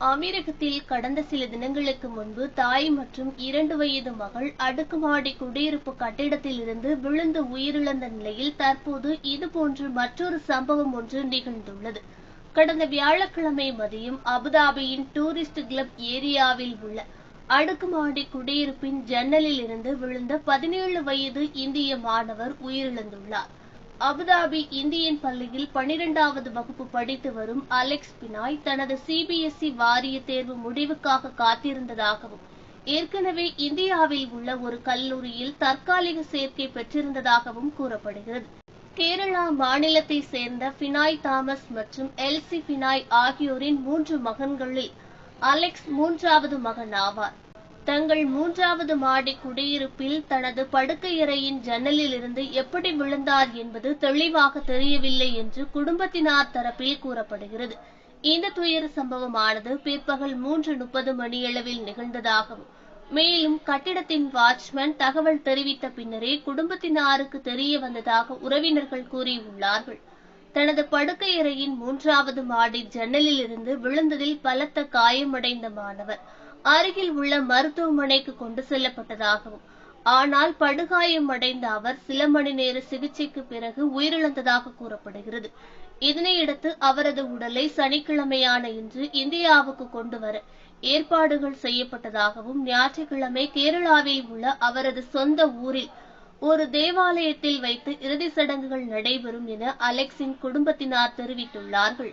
அமீரகத்தில் கடந்த சில தினங்களுக்கு முன்பு தாய் மற்றும் இரண்டு வயது மகள் அடுக்குமாடி குடியிருப்பு கட்டிடத்தில் இருந்து விழுந்து உயிரிழந்த நிலையில் தற்போது இதுபோன்று மற்றொரு சம்பவம் ஒன்று நிகழ்ந்துள்ளது. கடந்த வியாழக்கிழமை மதியம் அபுதாபியின் டூரிஸ்ட் கிளப் ஏரியாவில் உள்ள அடுக்குமாடி குடியிருப்பின் ஜன்னலில் இருந்து விழுந்த பதினேழு வயது இந்திய மாணவர் உயிரிழந்துள்ளார். அபுதாபி இந்தியன் பள்ளியில் பனிரெண்டாவது வகுப்பு படித்து வரும் அலெக்ஸ் பினாய் தனது சிபிஎஸ்இ வாரிய தேர்வு முடிவுக்காக காத்திருந்ததாகவும் ஏற்கனவே இந்தியாவில் உள்ள ஒரு கல்லூரியில் தற்காலிக சேர்க்கை பெற்றிருந்ததாகவும் கூறப்படுகிறது. கேரளா மாநிலத்தை சேர்ந்த பினாய் தாமஸ் மற்றும் எல்சி பினாய் ஆகியோரின் மூன்று மகன்களில் அலெக்ஸ் மூன்றாவது மகன் ஆவார். தங்கள் மூன்றாவது மாடி குடியிருப்பில் தனது படுக்கையறையின் ஜன்னலிலிருந்து எப்படி விழுந்தார் என்பது தெளிவாக தெரியவில்லை என்று குடும்பத்தினார் தரப்பில் கூறப்படுகிறது. இந்த துயர சம்பவமானது பிற்பகல் மூன்று முப்பது மணியளவில் நிகழ்ந்ததாகவும் மேலும் கட்டிடத்தின் வாட்ச்மேன் தகவல் தெரிவித்த பின்னரே குடும்பத்தினாருக்கு தெரிய வந்ததாக உறவினர்கள் கூறியுள்ளார்கள். தனது படுக்கையறையின் மூன்றாவது மாடி ஜன்னலிலிருந்து விழுந்ததில் பலத்த காயமடைந்த மாணவர். அருகில் உள்ள மருத்துவமனைக்கு கொண்டு செல்லப்பட்டதாகவும் ஆனால் படுகாயம் அடைந்த அவர் சில மணி நேர சிகிச்சைக்கு பிறகு உயிரிழந்ததாக கூறப்படுகிறது. இதனையடுத்து அவரது உடலை சனிக்கிழமையான இன்று இந்தியாவுக்கு கொண்டு வர ஏற்பாடுகள் செய்யப்பட்டதாகவும் ஞாயிற்றுக்கிழமை கேரளாவில் உள்ள அவரது சொந்த ஊரில் ஒரு தேவாலயத்தில் வைத்து இறுதி சடங்குகள் நடைபெறும் என அலெக்ஸின் குடும்பத்தினார் தெரிவித்துள்ளார்கள்.